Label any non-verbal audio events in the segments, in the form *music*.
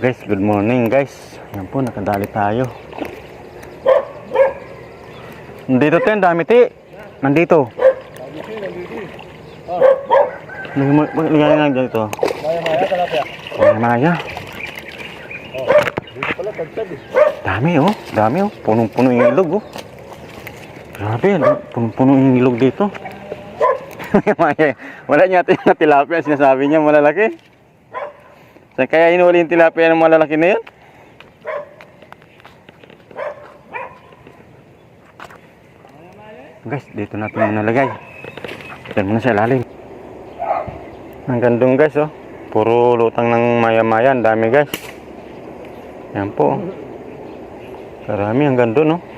guys, good morning guys. Yan po, nakadali tayo. Nandito tayo, dami ti. Nandito. Ligay nga dito. Maya maya talapia. Maya maya. Dito pala tagtag eh. Dami oh, dami oh. Punong-puno yung ilog oh. Grabe, ano? punong-puno yung ilog dito. *laughs* Maya, wala niya ito yung tilapia, sinasabi niya malalaki. Sa kaya hinuli yung tilapia ng malalaki na yun? Guys, dito natin muna lagay. Diyan muna sa ilalim. Ang gandong guys oh. Puro lutang ng maya-maya, ang dami guys. Yan po. Karami ang gando no.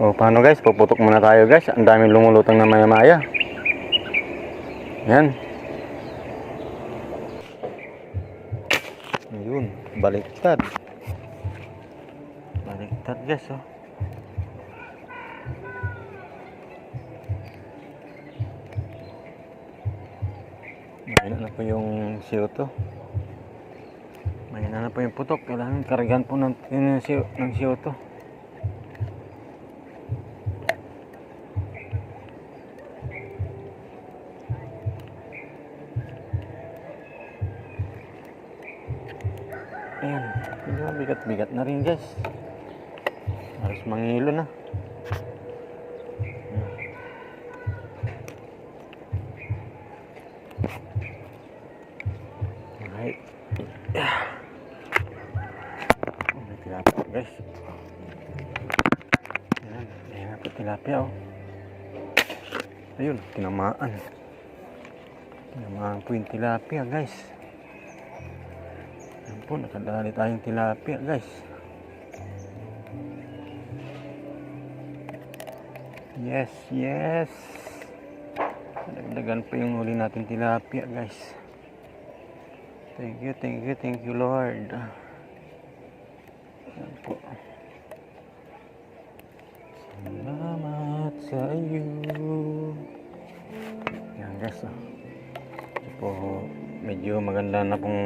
O paano guys, puputok muna tayo guys. Ang daming lumulutang na maya-maya. Yan. Ayun, baliktad. Baliktad guys, oh. Mahina na po yung CO2. Mahina na po yung putok. Kailangan kargan po ng, ng CO2. Ayan, bigat-bigat na rin guys. Halos mangilo na. Alright. May tilapia guys. Ayan, na tilapia oh. Ayun, tinamaan. Tinamaan po yung tilapia guys. Po, nakadali tayong tilapia guys. Yes, yes. Dagdagan pa yung huli natin tilapia guys. Thank you, thank you, thank you Lord. Ayan po. Salamat sa iyo. Yan guys. Oh. Ito po, medyo maganda na pong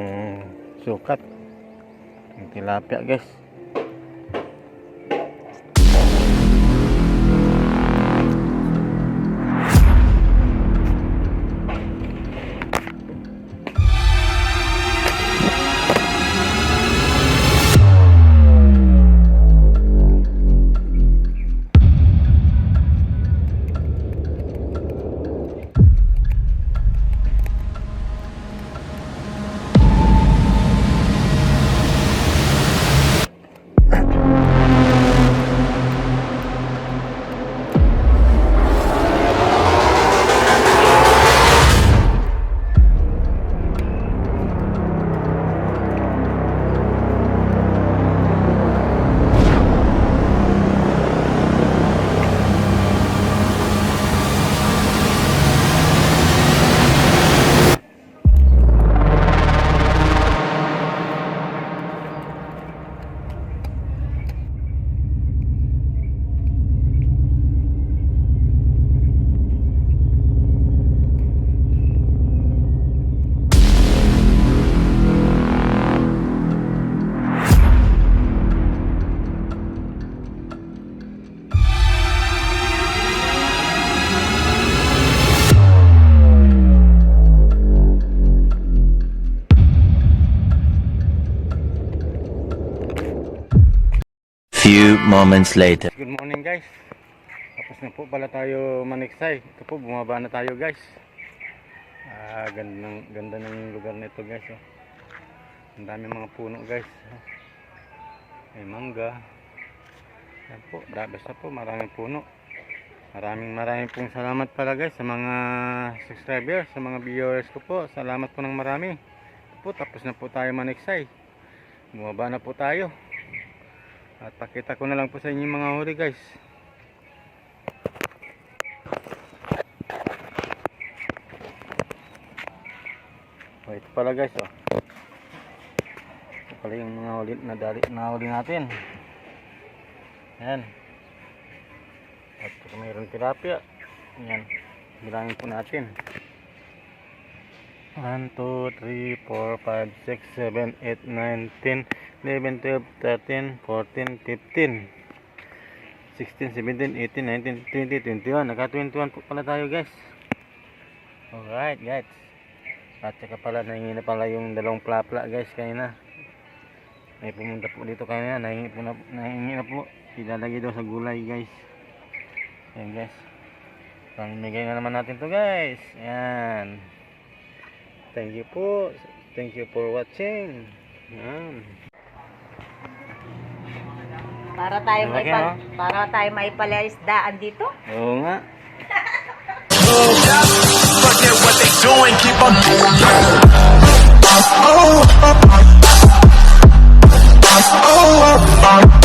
sukat. Tilapia guys. Moments later. Good morning guys. Tapos na po pala tayo maniksay. Ito po bumaba na tayo guys. Ah, ganda ng ganda ng lugar nito guys. Oh. Ang dami mga puno guys. Oh. May mangga. Yan po, basta po maraming puno. Maraming maraming pong salamat pala guys sa mga subscribers, sa mga viewers ko po. Salamat po ng marami. Ito po, tapos na po tayo maniksay. Bumaba na po tayo at pakita ko na lang po sa inyo mga huli guys. Oh, ito pala guys oh. ito pala yung mga huli na dali, nahuli natin. Yan at mayroon tilapia. Yan bilangin po natin. 1, 2, 3, 4, 5, 6, 7, 8, 9, 10, 11, 12, 13, 14, 15, 16, 17, 18, 19, 20, 21. Naka-21 po pala tayo guys. Alright guys. At saka pala nahingi na pala yung dalawang plapla guys kanina. May pumunta po dito kanina. Nahingi, po na, nahingi na po. Ilalagay daw sa gulay guys. Ayan guys. Pamimigay na naman natin to guys. Ayan. Thank you po. Thank you for watching. Ayan. Para tayo may Malaki, pal- no? para tayo may palaisdaan dito. Oo nga. Forget what they doing, keep on Oh, oh, oh, oh.